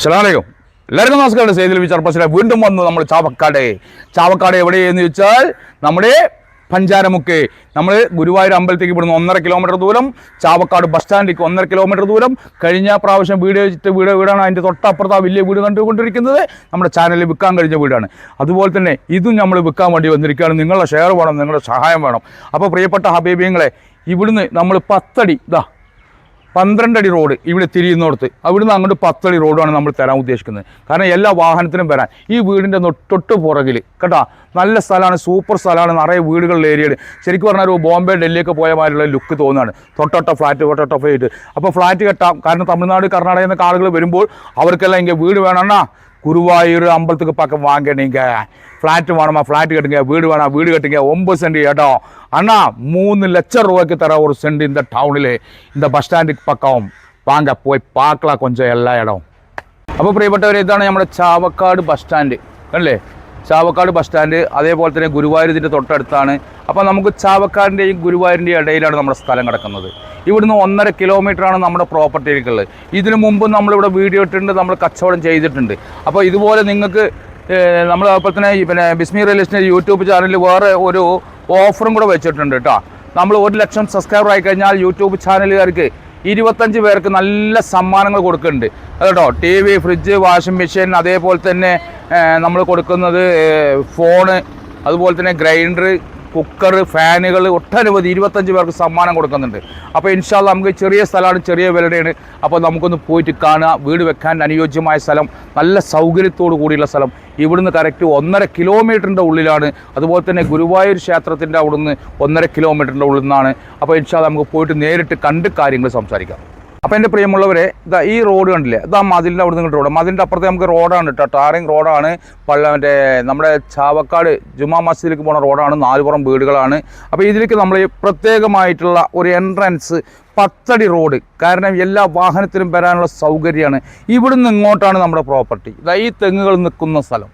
അസ്സലാമലൈക്കും. എല്ലാവർക്കും നമസ്കാരം. സേതിൽ വിചാർപ്പസിലെ വീണ്ടും വന്നു നമ്മൾ ചാവക്കാട്. ചാവക്കാട് എവിടെയെന്ന് ചോദിച്ചാൽ നമ്മുടെ പഞ്ചാരമുക്ക്. നമ്മൾ ഗുരുവായൂർ അമ്പലത്തേക്ക് ഇവിടുന്ന് ഒന്നര കിലോമീറ്റർ ദൂരം ചാവക്കാട് ബസ് സ്റ്റാൻഡിലേക്ക് ഒന്നര കിലോമീറ്റർ ദൂരം കഴിഞ്ഞ പ്രാവശ്യം വീട് വെച്ചിട്ട് വീട് വീടാണ് അതിന്റെ തൊട്ടപ്പുറത്ത് ആ വലിയ വീട് കണ്ടുകൊണ്ടിരിക്കുന്നത്. നമ്മുടെ ചാനലിൽ വിൽക്കാൻ കഴിഞ്ഞ വീടാണ്. അതുപോലെ തന്നെ ഇതും നമ്മൾ വിൽക്കാൻ വേണ്ടി വന്നിരിക്കുകയാണ്. നിങ്ങളുടെ ഷെയർ വേണം നിങ്ങളുടെ സഹായം വേണം. അപ്പോൾ പ്രിയപ്പെട്ട ഹബീബിയങ്ങളെ ഇവിടുന്ന് നമ്മൾ പത്തടി ഇതാ പന്ത്രണ്ടടി റോഡ് ഇവിടെ തിരിയുന്നിടത്ത്. അവിടുന്ന് അങ്ങോട്ട് പത്തടി റോഡാണ് നമ്മൾ തരാൻ ഉദ്ദേശിക്കുന്നത്. കാരണം എല്ലാ വാഹനത്തിനും വരാൻ. ഈ വീടിന്റെ തൊട്ട് പുറകിൽ കേട്ടോ? നല്ല സ്ഥലമാണ് സൂപ്പർ സ്ഥലമാണ് നിറയെ വീടുകളുള്ള ഏരിയയിൽ ശരിക്കും പറഞ്ഞാൽ ഒരു ബോംബെ ഡൽഹിയൊക്കെ പോയ മാതിരിയുള്ള ലുക്ക് തോന്നുകയാണ്. തൊട്ടൊട്ട ഫ്ലാറ്റ് തൊട്ടൊട്ട ഫ്ലൈറ്റ്. അപ്പോൾ ഫ്ലാറ്റ് കെട്ടാം. കാരണം തമിഴ്നാട് കർണാടക എന്ന കാറുകൾ വരുമ്പോൾ അവർക്കെല്ലാം ഇങ്ങനെ വീട് വേണമെന്നാ ഗുരുവായൂർ അമ്പലത്തിക്ക് പക്കം വാങ്ങണമെങ്കിൽ ഫ്ലാറ്റ് വേണം ഫ്ളാറ്റ് ഫ്ലാറ്റ് കെട്ടുക വീട് വേണം വീട് കെട്ടുക. ഒമ്പത് സെന്റ് കേട്ടോ? அண்ணா மூணு லட்சம் ரூபாய்க்கு தர ஒரு சென்ட் இந்த டவுனில் இந்த பஸ் ஸ்டாண்டுக்கு பக்கம் வாங்க போய் பார்க்கலாம் கொஞ்சம் എല്ലാ ഇടവും അപ്പോൾ പ്രിയപ്പെട്ടവരെ ഇതാണ് നമ്മുടെ ചാവക്കാട് ബസ് സ്റ്റാൻഡ് അല്ലേ ചാവക്കാട് ബസ് സ്റ്റാൻഡ് അതേപോലെ തന്നെ ഗുരുവായൂരിൻ്റെ തൊട്ടടുത്താണ് അപ്പോൾ നമുക്ക് ചാവക്കാടിൻ്റെയും ഗുരുവായൂരിൻ്റെയും ഇടയിലാണ് നമ്മുടെ സ്ഥലം കിടക്കുന്നത് ഇവിടുന്ന് ഒന്നര കിലോമീറ്ററാണ് നമ്മുടെ പ്രോപ്പർട്ടിയിലേക്കുള്ളത് ഇതിനു മുമ്പ് നമ്മളിവിടെ വീഡിയോ ഇട്ടിട്ടുണ്ട് നമ്മൾ കച്ചവടം ചെയ്തിട്ടുണ്ട് അപ്പോൾ ഇതുപോലെ നിങ്ങൾക്ക് നമ്മൾ അതുപോലെ തന്നെ ഈ പിന്നെ ബിസ്മി റിയൽ എസ്റ്റേറ്റ് യൂട്യൂബ് ചാനലിൽ വേറെ ഒരു ഓഫറും കൂടെ വെച്ചിട്ടുണ്ട് കേട്ടോ. നമ്മൾ ഒരു ലക്ഷം സബ്സ്ക്രൈബർ ആയി കഴിഞ്ഞാൽ യൂട്യൂബ് ചാനലുകാർക്ക് ഇരുപത്തഞ്ച് പേർക്ക് നല്ല സമ്മാനങ്ങൾ കൊടുക്കുന്നുണ്ട്. കേട്ടോ T V fridge washing machine അതേപോലെ തന്നെ നമ്മൾ കൊടുക്കുന്നത് ഫോണ് അതുപോലെ തന്നെ ഗ്രൈൻഡർ കുക്കർ ഫാനുകൾ ഒട്ടനവധി ഇരുപത്തഞ്ച് പേർക്ക് സമ്മാനം കൊടുക്കുന്നുണ്ട്. അപ്പോൾ ഇൻഷാല്ല നമുക്ക് ചെറിയ സ്ഥലമാണ് ചെറിയ വിലയുടെയാണ്. അപ്പോൾ നമുക്കൊന്ന് പോയിട്ട് കാണുക വീട് വെക്കാൻ അനുയോജ്യമായ സ്ഥലം നല്ല സൗകര്യത്തോടു കൂടിയുള്ള സ്ഥലം. ഇവിടുന്ന് കറക്റ്റ് ഒന്നര കിലോമീറ്ററിന്റെ ഉള്ളിലാണ്. അതുപോലെ തന്നെ ഗുരുവായൂർ ക്ഷേത്രത്തിന്റെ അവിടുന്ന് ഒന്നര കിലോമീറ്ററിന്റെ ഉള്ളിൽ നിന്നാണ്. അപ്പോൾ ഇൻഷാല്ല നമുക്ക് പോയിട്ട് നേരിട്ട് കണ്ട് കാര്യങ്ങൾ സംസാരിക്കാം. അപ്പോൾ എന്റെ പ്രിയമുള്ളവരെ ഇതാ ഈ റോഡ് കണ്ടില്ലേ? ഇതാ മതിലിന്റെ അവിടെ നിന്ന് റോഡ്. മതിലിന്റെ അപ്പുറത്ത് നമുക്ക് റോഡാണ് കേട്ടോ ടാറിങ് റോഡാണ്. പള്ള മറ്റേ നമ്മുടെ ചാവക്കാട് ജുമാ മസ്ജിദിലേക്ക് പോകുന്ന റോഡാണ്. നാലുപുറം വീടുകളാണ്. അപ്പോൾ ഇതിലേക്ക് നമ്മൾ പ്രത്യേകമായിട്ടുള്ള ഒരു എൻട്രൻസ് പത്തടി റോഡ്. കാരണം എല്ലാ വാഹനത്തിനും വരാനുള്ള സൗകര്യമാണ്. ഇവിടുന്ന് ഇങ്ങോട്ടാണ് നമ്മുടെ പ്രോപ്പർട്ടി ഇതാ ഈ തെങ്ങുകൾ നിൽക്കുന്ന സ്ഥലം.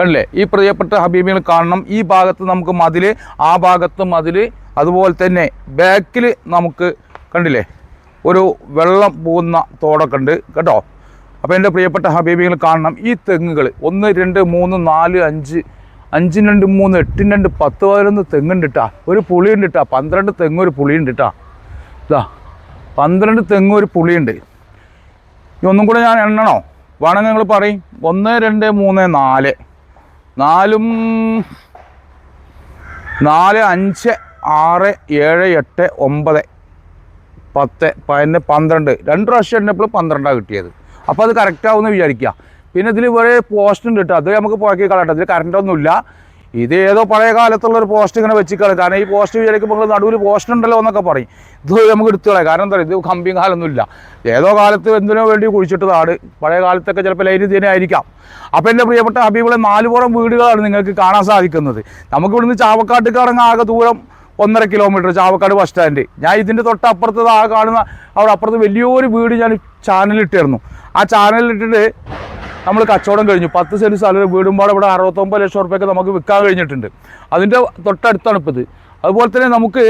കണ്ടില്ലേ? ഈ പ്രിയപ്പെട്ട ഹബീബികൾ കാണണം. ഈ ഭാഗത്ത് നമുക്ക് മതിൽ ആ ഭാഗത്ത് മതിൽ അതുപോലെ തന്നെ ബാക്കിൽ നമുക്ക് കണ്ടില്ലേ? ഒരു വെള്ളം പോകുന്ന തോടൊക്കെ ഉണ്ട് കേട്ടോ? അപ്പോൾ എന്റെ പ്രിയപ്പെട്ട ഹബീബികൾ കാണണം. ഈ തെങ്ങുകൾ ഒന്ന് രണ്ട് മൂന്ന് നാല് അഞ്ച് അഞ്ചിന് രണ്ട് മൂന്ന് എട്ടിന് രണ്ട് പത്ത് പതിനൊന്ന് തെങ്ങുണ്ട് ഇട്ടാ ഒരു പുളിയുണ്ട് ഇട്ടാ പന്ത്രണ്ട് തെങ്ങ് ഒരു പുളിയുണ്ട് ഇട്ടാ ഇതാ പന്ത്രണ്ട് തെങ്ങ് ഒരു പുളിയുണ്ട്. ഒന്നും കൂടെ ഞാൻ എണ്ണണോ? വേണമെങ്കിൽ നിങ്ങൾ പറയും. ഒന്ന് രണ്ട് മൂന്ന് നാല്. നാലും നാല് അഞ്ച് ആറ് ഏഴ് എട്ട് ഒമ്പത് പത്ത് പതിനൊന്ന് പന്ത്രണ്ട്. രണ്ട് പ്രാവശ്യം എണ്ണപ്പോൾ പന്ത്രണ്ടാണ് കിട്ടിയത്. അപ്പോൾ അത് കറക്റ്റാവുമെന്ന് വിചാരിക്കുക. പിന്നെ ഇതിൽ വേറെ പോസ്റ്റ് ഉണ്ട് കേട്ടോ അത് നമുക്ക് പുറക്കി കളയട്ടെ ഇതിൽ കറണ്ടൊന്നുമില്ല ഇത് ഏതോ പഴയ കാലത്തുള്ള ഒരു പോസ്റ്റ് ഇങ്ങനെ വെച്ചിക്കളയും കാരണം ഈ പോസ്റ്റ് വിചാരിക്കുമ്പോൾ നടുവിൽ പോസ്റ്റ് ഉണ്ടല്ലോ എന്നൊക്കെ പറയും. ഇത് നമുക്ക് എടുത്തു കളയാം. കാരണം എന്താ പറയുക ഇത് കമ്പിയും കാലൊന്നുമില്ല ഏതോ കാലത്ത് എന്തിനോ വേണ്ടി കുഴിച്ചിട്ടതാണ് പഴയ കാലത്തൊക്കെ ചിലപ്പോൾ ലൈൻ ഇതിനെ ആയിരിക്കാം. അപ്പോൾ എന്റെ പ്രിയപ്പെട്ട ഹബീബിളെ നാലുപുറം വീടുകളാണ് നിങ്ങൾക്ക് കാണാൻ സാധിക്കുന്നത്. നമുക്കിവിടുന്ന് ഇവിടുന്ന് ചാവക്കാട്ട് ഇറങ്ങാൻ ആകെ ദൂരം ഒന്നര കിലോമീറ്റർ ചാവക്കാട് ബസ് സ്റ്റാൻഡ് ഞാൻ ഇതിന്റെ തൊട്ടപ്പുറത്ത് ആ കാണുന്ന അവിടെ അപ്പുറത്ത് വലിയൊരു വീട് ഞാൻ ചാനലിട്ടായിരുന്നു ആ ചാനലിട്ടിട്ട് നമ്മൾ കച്ചവടം കഴിഞ്ഞു. പത്ത് സെന്റ് സ്ഥലം വീടുമ്പോൾ ഇവിടെ അറുപത്തൊമ്പത് ലക്ഷം റുപ്യൊക്കെ നമുക്ക് വിൽക്കാൻ കഴിഞ്ഞിട്ടുണ്ട്. അതിന്റെ തൊട്ടടുത്താണ് ഇപ്പോൾ ഇത് അതുപോലെ തന്നെ നമുക്ക്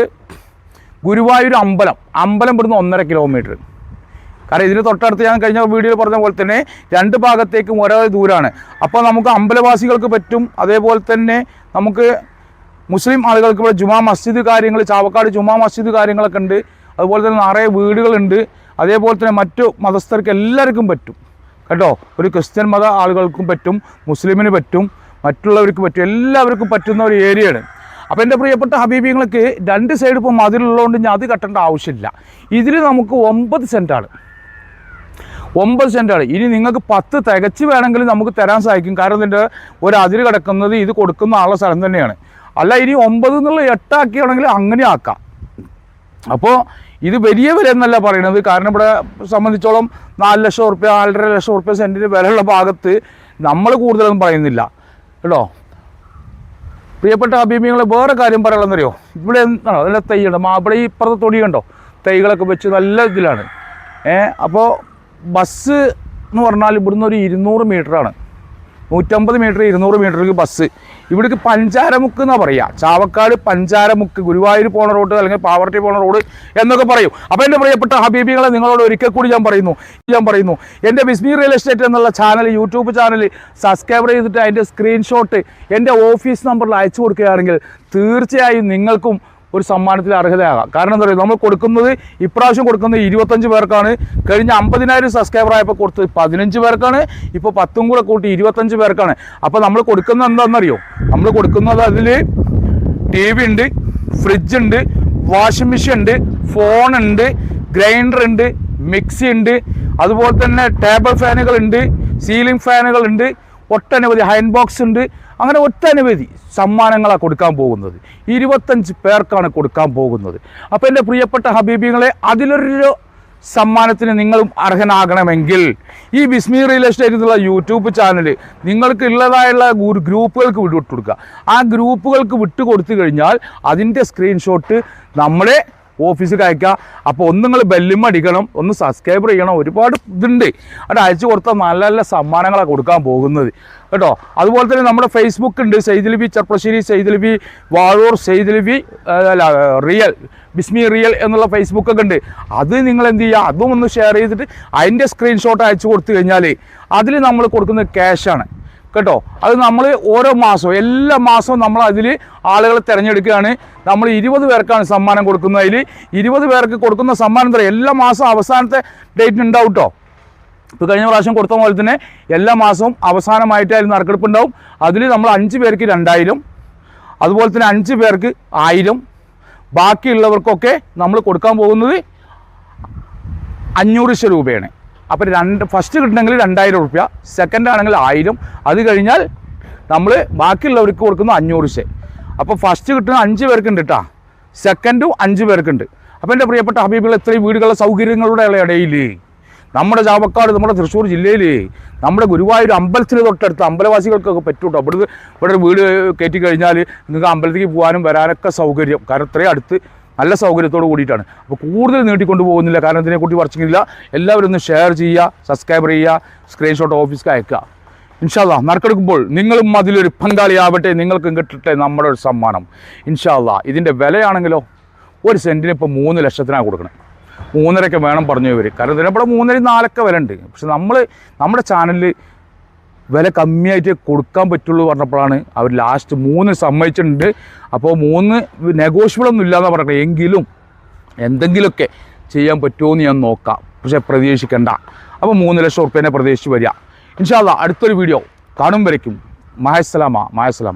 ഗുരുവായൂർ അമ്പലം. അമ്പലം ഇവിടുന്ന് ഒന്നര കിലോമീറ്റർ കാരണം ഇതിന് തൊട്ടടുത്ത് ഞാൻ കഴിഞ്ഞ വീഡിയോയിൽ പറഞ്ഞ പോലെ തന്നെ രണ്ട് ഭാഗത്തേക്കും ഒരേ ദൂരമാണ് അപ്പോൾ നമുക്ക് അമ്പലവാസികൾക്ക് പറ്റും. അതേപോലെ തന്നെ നമുക്ക് മുസ്ലിം ആളുകൾക്ക് ഇവിടെ ജുമാ മസ്ജിദ് കാര്യങ്ങൾ ചാവക്കാട് ജുമാ മസ്ജിദ് കാര്യങ്ങളൊക്കെ ഉണ്ട്. അതുപോലെ തന്നെ നിറയെ വീടുകളുണ്ട്. അതേപോലെ തന്നെ മറ്റു മതസ്ഥർക്ക് എല്ലാവർക്കും പറ്റും. കേട്ടോ? ഒരു ക്രിസ്ത്യൻ മത ആളുകൾക്കും പറ്റും മുസ്ലിമിന് പറ്റും മറ്റുള്ളവർക്ക് പറ്റും എല്ലാവർക്കും പറ്റുന്ന ഒരു ഏരിയയാണ്. അപ്പോൾ എന്റെ പ്രിയപ്പെട്ട ഹബീബിങ്ങൾക്ക് രണ്ട് സൈഡ് ഇപ്പോൾ മതിലുള്ളതുകൊണ്ട് ഞാൻ അത് കെട്ടേണ്ട ആവശ്യമില്ല. ഇതിൽ നമുക്ക് ഒമ്പത് സെന്റാണ് ഒമ്പത് സെന്റാണ് ഇനി നിങ്ങൾക്ക് പത്ത് തികച്ച് വേണമെങ്കിൽ നമുക്ക് തരാൻ സാധിക്കും. കാരണം ഇതിന്റെ ഒരു അതിര് കിടക്കുന്നത് ഇത് കൊടുക്കുന്ന ആളുടെ സ്ഥലം തന്നെയാണ്. അല്ല ഇനി ഒമ്പത് എന്നുള്ള എട്ടാക്കിയാണെങ്കിൽ അങ്ങനെ ആക്കാം. അപ്പോൾ ഇത് വലിയ വില എന്നല്ല പറയുന്നത് കാരണം ഇവിടെ സംബന്ധിച്ചോളം നാല് ലക്ഷം ഉറുപ്പ്യ നാലര ലക്ഷം ഉറുപ്പ്യ സെന്റിന് വിലയുള്ള ഭാഗത്ത് നമ്മൾ കൂടുതലൊന്നും പറയുന്നില്ല. കേട്ടോ? പ്രിയപ്പെട്ട അഭിമുഖങ്ങളെ വേറെ കാര്യം പറയാനുള്ളതെന്നറിയോ? ഇവിടെ എന്താണോ? നല്ല തൈയുണ്ട്. ഇവിടെ ഈ ഇപ്പുറത്തെ തൊടി കണ്ടോ? തൈകളൊക്കെ വെച്ച് നല്ല ഇതിലാണ്. ഏ അപ്പോൾ ബസ് എന്ന് പറഞ്ഞാൽ ഇവിടുന്ന് ഒരു ഇരുന്നൂറ് മീറ്ററാണ് നൂറ്റമ്പത് മീറ്റർ ഇരുന്നൂറ് മീറ്റർക്ക് ബസ്. ഇവിടേക്ക് പഞ്ചാരമുക്ക് എന്നാ പറയുക ചാവക്കാട് പഞ്ചാരമുക്ക് ഗുരുവായൂർ പോണ റോഡ് അല്ലെങ്കിൽ പാവർട്ടി പോണ റോഡ് എന്നൊക്കെ പറയും. അപ്പോൾ എന്റെ പ്രിയപ്പെട്ട ഹബീബികളെ നിങ്ങളോട് ഒരിക്കൽ കൂടി ഞാൻ പറയുന്നു ഞാൻ പറയുന്നു. എന്റെ ബിസ്മി റിയൽ എസ്റ്റേറ്റ് എന്നുള്ള ചാനൽ യൂട്യൂബ് ചാനൽ സബ്സ്ക്രൈബ് ചെയ്തിട്ട് അതിന്റെ സ്ക്രീൻഷോട്ട് എന്റെ ഓഫീസ് നമ്പറിൽ അയച്ചു കൊടുക്കുകയാണെങ്കിൽ തീർച്ചയായും നിങ്ങൾക്കും ഒരു സമ്മാനത്തിൽ അർഹതയാകാം. കാരണം എന്താ പറയുക നമ്മൾ കൊടുക്കുന്നത് ഇപ്രാവശ്യം കൊടുക്കുന്നത് ഇരുപത്തഞ്ച് പേർക്കാണ്. കഴിഞ്ഞ അമ്പതിനായിരം സബ്സ്ക്രൈബർ ആയപ്പോൾ കൊടുത്തത് പതിനഞ്ച് പേർക്കാണ്. ഇപ്പോൾ പത്തും കൂടെ കൂട്ടി ഇരുപത്തഞ്ച് പേർക്കാണ്. അപ്പോൾ നമ്മൾ കൊടുക്കുന്നത് എന്താണെന്നറിയോ? നമ്മൾ കൊടുക്കുന്നത് അതിൽ ടി വി ഉണ്ട് ഫ്രിഡ്ജ് ഉണ്ട് വാഷിംഗ് മെഷീൻ ഉണ്ട് ഫോൺ ഉണ്ട് ഗ്രൈൻഡർ ഉണ്ട് മിക്സി ഉണ്ട് അതുപോലെ തന്നെ ടേബിൾ ഫാനുകളുണ്ട് സീലിംഗ് ഫാനുകളുണ്ട് ഒട്ടനവധി ഹൈൻ ബോക്സ് ഉണ്ട് അങ്ങനെ ഒട്ടനവധി സമ്മാനങ്ങളാണ് കൊടുക്കാൻ പോകുന്നത്. ഇരുപത്തഞ്ച് പേർക്കാണ് കൊടുക്കാൻ പോകുന്നത്. അപ്പോൾ എന്റെ പ്രിയപ്പെട്ട ഹബീബികളെ അതിലൊരു സമ്മാനത്തിന് നിങ്ങളും അർഹനാകണമെങ്കിൽ ഈ ബിസ്മി റിയൽ എസ്റ്റേറ്റ് എന്നുള്ള യൂട്യൂബ് ചാനൽ നിങ്ങൾക്ക് ഉള്ളതായുള്ള ഒരു ഗ്രൂപ്പുകൾക്ക് വിട്ടു കൊടുക്കുക ആ ഗ്രൂപ്പുകൾക്ക് വിട്ടു കൊടുത്തു കഴിഞ്ഞാൽ അതിന്റെ സ്ക്രീൻഷോട്ട് നമ്മളെ ഓഫീസിൽ അയക്കുക അപ്പോൾ ഒന്ന് നിങ്ങൾ ബെല്ലും അടിക്കണം ഒന്ന് സബ്സ്ക്രൈബ് ചെയ്യണം. ഒരുപാട് ഇതുണ്ട്. അത് അയച്ചു കൊടുത്ത നല്ല നല്ല സമ്മാനങ്ങളാണ് കൊടുക്കാൻ പോകുന്നത്. കേട്ടോ? അതുപോലെ തന്നെ നമ്മുടെ ഫേസ്ബുക്ക് ഉണ്ട്. സെയ്ദ് ചെർപ്പശ്ശേരി സെയ്ദ് വാഴൂർ സെയ്ദ് അല്ല റിയൽ ബിസ്മി റിയൽ എന്നുള്ള ഫേസ്ബുക്കൊക്കെ ഉണ്ട്. അത് നിങ്ങൾ എന്ത് ചെയ്യുക? അതും ഒന്ന് ഷെയർ ചെയ്തിട്ട് അതിന്റെ സ്ക്രീൻഷോട്ട് അയച്ചു കൊടുത്തു കഴിഞ്ഞാൽ അതിൽ നമ്മൾ കൊടുക്കുന്നത് ക്യാഷാണ് കേട്ടോ? അത് നമ്മൾ ഓരോ മാസവും എല്ലാ മാസവും നമ്മൾ അതിൽ ആളുകളെ തിരഞ്ഞെടുക്കുകയാണ്. നമ്മൾ ഇരുപത് പേർക്കാണ് സമ്മാനം കൊടുക്കുന്നത്. അതിൽ ഇരുപത് പേർക്ക് കൊടുക്കുന്ന സമ്മാനം തരാം എല്ലാ മാസവും അവസാനത്തെ ഡേറ്റ് ഉണ്ടാവും കേട്ടോ ഇപ്പോൾ കഴിഞ്ഞ പ്രാവശ്യം കൊടുത്ത പോലെ തന്നെ എല്ലാ മാസവും അവസാനമായിട്ടായിരുന്നു നറുക്കെടുപ്പ് ഉണ്ടാവും അതിൽ നമ്മൾ അഞ്ച് പേർക്ക് രണ്ടായിരം അതുപോലെ തന്നെ അഞ്ച് പേർക്ക് ആയിരം. ബാക്കിയുള്ളവർക്കൊക്കെ നമ്മൾ കൊടുക്കാൻ പോകുന്നത് അഞ്ഞൂറ് രൂപയാണ്. അപ്പോൾ രണ്ട് ഫസ്റ്റ് കിട്ടണമെങ്കിൽ രണ്ടായിരം റുപ്യ സെക്കൻഡ് ആണെങ്കിൽ ആയിരം. അത് കഴിഞ്ഞാൽ നമ്മൾ ബാക്കിയുള്ളവർക്ക് കൊടുക്കുന്ന അഞ്ഞൂറ് ശേ. അപ്പോൾ ഫസ്റ്റ് കിട്ടുന്ന അഞ്ച് പേർക്കുണ്ട് കേട്ടോ സെക്കൻഡും അഞ്ച് പേർക്കുണ്ട്. അപ്പോൾ എന്റെ പ്രിയപ്പെട്ട ഹബീബുകൾ ഇത്രയും വീടുകളുടെ സൗകര്യങ്ങളുടെ ഇടയിൽ നമ്മുടെ ചാവക്കാട് നമ്മുടെ തൃശ്ശൂർ ജില്ലയിൽ നമ്മുടെ ഗുരുവായൂർ അമ്പലത്തിന് തൊട്ടടുത്ത് അമ്പലവാസികൾക്കൊക്കെ പറ്റും കേട്ടോ ഇവിടുന്ന് ഇവിടെ വീട് കയറ്റി കഴിഞ്ഞാൽ നിങ്ങൾക്ക് അമ്പലത്തിലേക്ക് പോകാനും വരാനൊക്കെ സൗകര്യം. കാരണം ഇത്രയും അടുത്ത് നല്ല സൗകര്യത്തോട് കൂടിയിട്ടാണ്. അപ്പോൾ കൂടുതൽ നീട്ടിക്കൊണ്ട് പോകുന്നില്ല. കാരണം ഇതിനെക്കുറിച്ച് പറിച്ചില്ല എല്ലാവരും ഒന്ന് ഷെയർ ചെയ്യുക സബ്സ്ക്രൈബ് ചെയ്യുക സ്ക്രീൻഷോട്ട് ഓഫീസിൽ അയക്കുക. ഇൻഷാല്ല നറുക്കെടുക്കുമ്പോൾ നിങ്ങളും അതിലൊരു പങ്കാളിയാവട്ടെ. നിങ്ങൾക്കും കിട്ടട്ടെ നമ്മുടെ ഒരു സമ്മാനം. ഇൻഷാല്ല ഇതിന്റെ വിലയാണെങ്കിലോ ഒരു സെന്റിന് ഇപ്പോൾ മൂന്ന് ലക്ഷത്തിനാണ് കൊടുക്കണം. മൂന്നരയൊക്കെ വേണം പറഞ്ഞു ഇവർ കാരണം ഇതിനെപ്പോൾ മൂന്നര നാലൊക്കെ വില ഉണ്ട് പക്ഷെ നമ്മൾ നമ്മുടെ ചാനലിൽ വില കമ്മിയായിട്ട് കൊടുക്കാൻ പറ്റുള്ളൂ പറഞ്ഞപ്പോഴാണ് അവർ ലാസ്റ്റ് മൂന്ന് സമ്മതിച്ചിട്ടുണ്ട്. അപ്പോൾ മൂന്ന് നെഗോഷ്യബിൾ ഒന്നും ഇല്ലയെന്ന് പറഞ്ഞത്. എങ്കിലും എന്തെങ്കിലുമൊക്കെ ചെയ്യാൻ പറ്റുമോ എന്ന് ഞാൻ നോക്കാം. പക്ഷേ പ്രതീക്ഷിക്കണ്ട. അപ്പോൾ മൂന്ന് ലക്ഷം ഉറുപ്പ്യനെ പ്രതീക്ഷിച്ച് വരിക. ഇൻഷാല്ല അടുത്തൊരു വീഡിയോ കാണും വരയ്ക്കും. മഹസ്സലാമ മഹസ്സലാമ